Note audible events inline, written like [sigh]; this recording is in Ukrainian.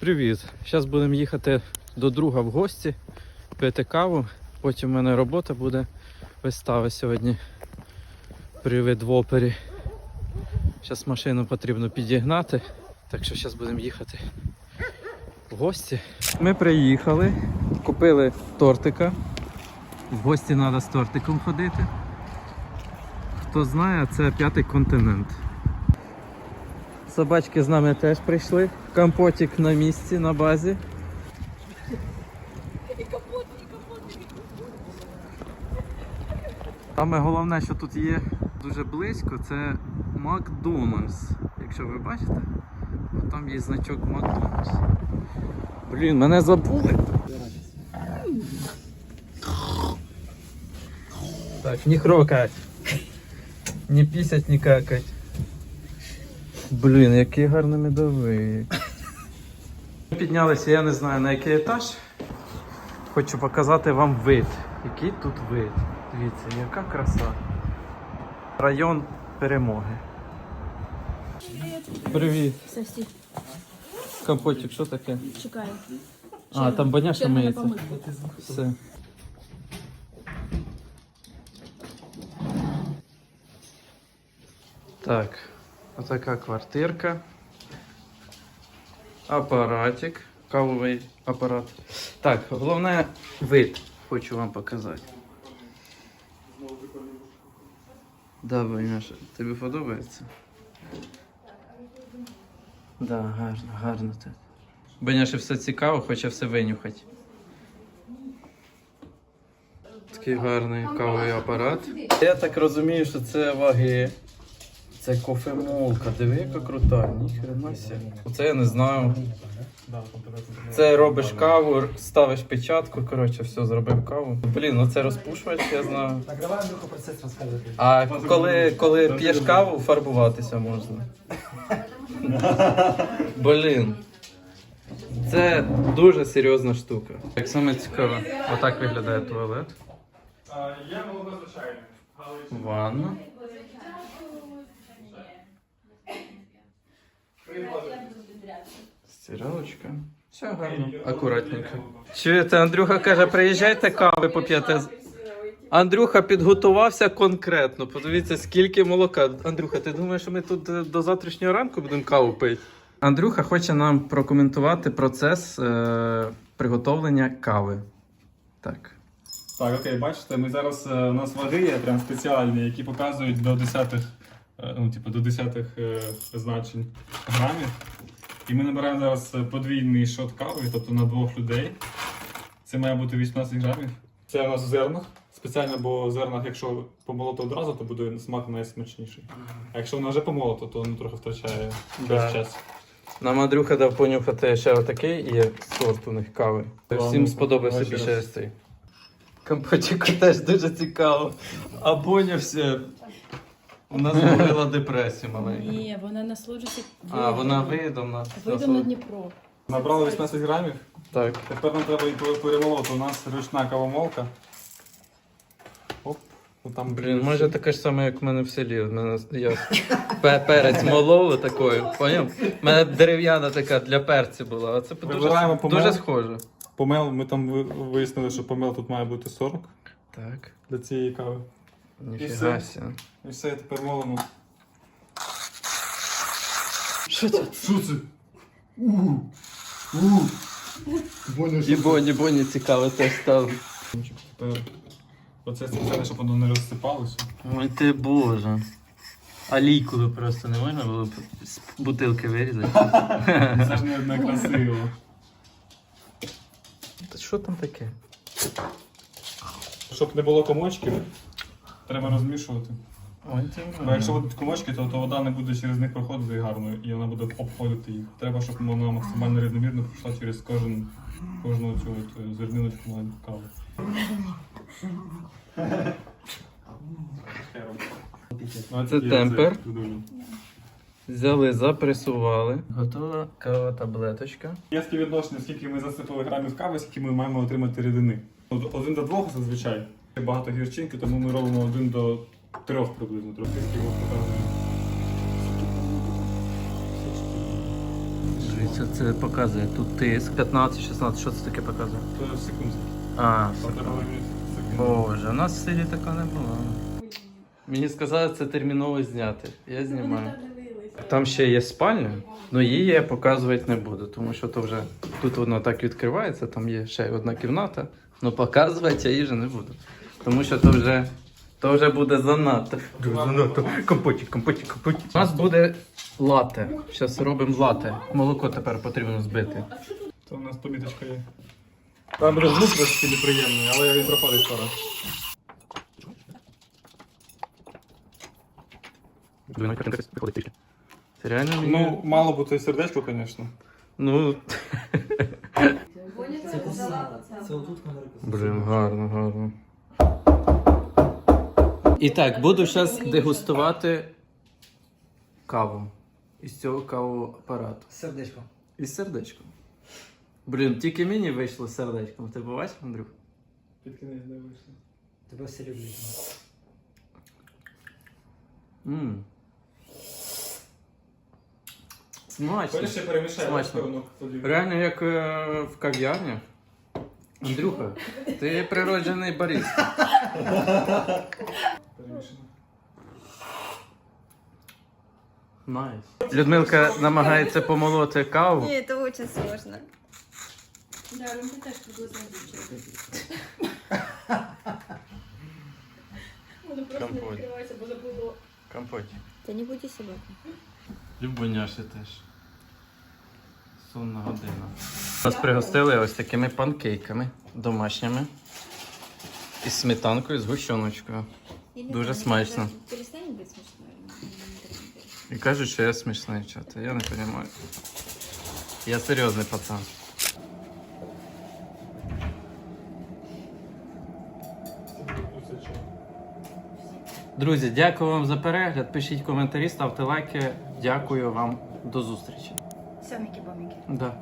Привіт! Зараз будемо їхати до друга в гості, пити каву. Потім в мене робота буде вистава сьогодні. Привид в опері. Зараз машину потрібно підігнати, так що зараз будемо їхати в гості. Ми приїхали, купили тортика. В гості треба з тортиком ходити. Хто знає, це п'ятий континент. Собачки з нами теж прийшли. Компотик на місці, на базі. Саме головне, що тут є дуже близько, це Макдональдс. Якщо ви бачите, от там є значок Макдональдс. Блін, мене забули. Так, не хрокать. Не пісять, не какать. Блін, який гарний медовий. Ми піднялися, я не знаю на який етаж. Хочу показати вам вид. Який тут вид. Дивіться, яка краса. Район перемоги. Привіт. Сосі, Компотик, що таке? чекаю. А, там баняша Черга миється. Все. Так, отака квартирка. Апаратик. Кавовий апарат. Так, головне вид хочу вам показати. Да, Баняша, тобі подобається? Да, гарно, гарно тут. Баняше все цікаво, хоче все винюхати. Такий гарний кавовий апарат. Я так розумію, що це ваги. Це кофемолка. Диви, яка крута, ніхрена ся. Оце я не знаю. Це робиш каву, ставиш печатку, коротше, все, зробив каву. Блін, ну це розпушувач, я знаю. Так, давай Андрюха процес розказує. А коли, коли п'єш каву, фарбуватися можна. Блін. Це дуже серйозна штука. Як саме цікаво, отак виглядає туалет. Я молодозвичайний. Ванна. Стиралочка. Все гарно, акуратненько. Чуєте, Андрюха каже, приїжджайте кави поп'єте. Андрюха підготувався конкретно. Подивіться, скільки молока. Андрюха, ти думаєш, що ми тут е, до завтрашнього ранку будемо каву пити? Андрюха хоче нам прокоментувати процес е- приготовлення кави. Так. Так, окей, бачите, ми зараз е, у нас ваги є прям спеціальні, які показують до десятих, ну, типу, до десятих е, значень грамів. І ми набираємо зараз е, подвійний шот кави, тобто на двох людей. Це має бути 18 грамів. Це у нас в зернах. Спеціально, бо в зернах, якщо помолото одразу, то буде смак найсмачніший. А якщо воно вже помолото, то воно трохи втрачає Да. весь час. Нам Андрюха дав понюхати ще отакий є сорт у них кави. Ладно, Всім сподобався більше ось цей. Компотіку [laughs] теж дуже цікаво. А Боня все. У нас зловила депресію маленьку. Ні, вона насолоджується А, вона видом нас. видом на Дніпро. Набрали 18 грамів. Так. Тепер нам треба її перемолоти. У нас ручна кавомолка. Оп. Ну, там, Блін, може таке ж саме, як в мене в селі. Мене, я пе- перець молов такою, поняв? У мене дерев'яна така для перців була, а це Вибираємо дуже, помел. дуже схоже. Помел, ми там ви- вияснили, що помел тут має бути 40 Так. для цієї кави. Ніфіга все. ся. І все, тепер молимо. Що це? Що це? І Боні, Боні цікаво теж стало. Тепер оце спеціально, щоб воно не розсипалося. Ой ти боже. А лійку просто не можна було б з бутилки вирізати. [laughs] Це ж не, не красиво. Та що там таке? Щоб не було комочків, треба розмішувати. Бо якщо будуть комочки, то, то вода не буде через них проходити гарно і вона буде обходити їх. Треба, щоб вона максимально рівномірно пройшла через кожен, кожну цю от е, зерниночку маленьку кави. Ну, Це темпер. Взяли, запресували. Готова кава таблеточка. Є співвідношення, скільки ми засипали грамів кави, скільки ми маємо отримати рідини. Один до двох зазвичай. Багато гірчинки, тому ми робимо один до трьох приблизно трохи. Дивіться, це показує тут тиск 15-16, що це таке показує? То секунди. А, секунди. Боже, у нас в селі така не було. Мені сказали, це терміново зняти. Я знімаю. Там ще є спальня, але її я показувати не буду, тому що то вже тут воно так відкривається, там є ще одна кімната, але показувати я вже не буду. Тому що то вже, то вже буде занадто. Занадто. Компотик, компотик, компотик. У нас буде лате. Зараз робимо лате. Молоко тепер потрібно збити. То у нас поміточка є. Там буде звук трошки неприємний, але він проходить скоро. Це реально? Ну, мало бути сердечко, звісно. Ну, Це отут камера Блін, гарно, гарно. І так, буду зараз дегустувати каву. Із цього кавоапарату. Сердечко. Із сердечком. Блін, тільки мені вийшло з сердечком. Ти бачиш, Андрюх? Під кінець дивишся. Тебе всі люблять. Ммм. Смачно. Ще перемішай, Смачно. воно тоді. Реально як е, в кав'ярні. Андрюха, ти природжений бариста. Перемішано. Найс. Людмилка намагається помолоти каву. Ні, це дуже сложно. Да, Ромка теж приблизно дівчинка. Воно просто не Компот. відкривається, бо забуло. Компоті. Та не будь собака. Любоняші теж. Сонна година. Нас пригостили ось такими панкейками домашніми. Із сметанкою, з гущоночкою. Дуже смачно. Перестань бути смішною. І кажуть, що я смішний чати. Я не розумію. Я серйозний пацан. Друзі, дякую вам за перегляд. Пишіть коментарі, ставте лайки. Дякую вам. До зустрічі. Сьоміки-боміки. Да.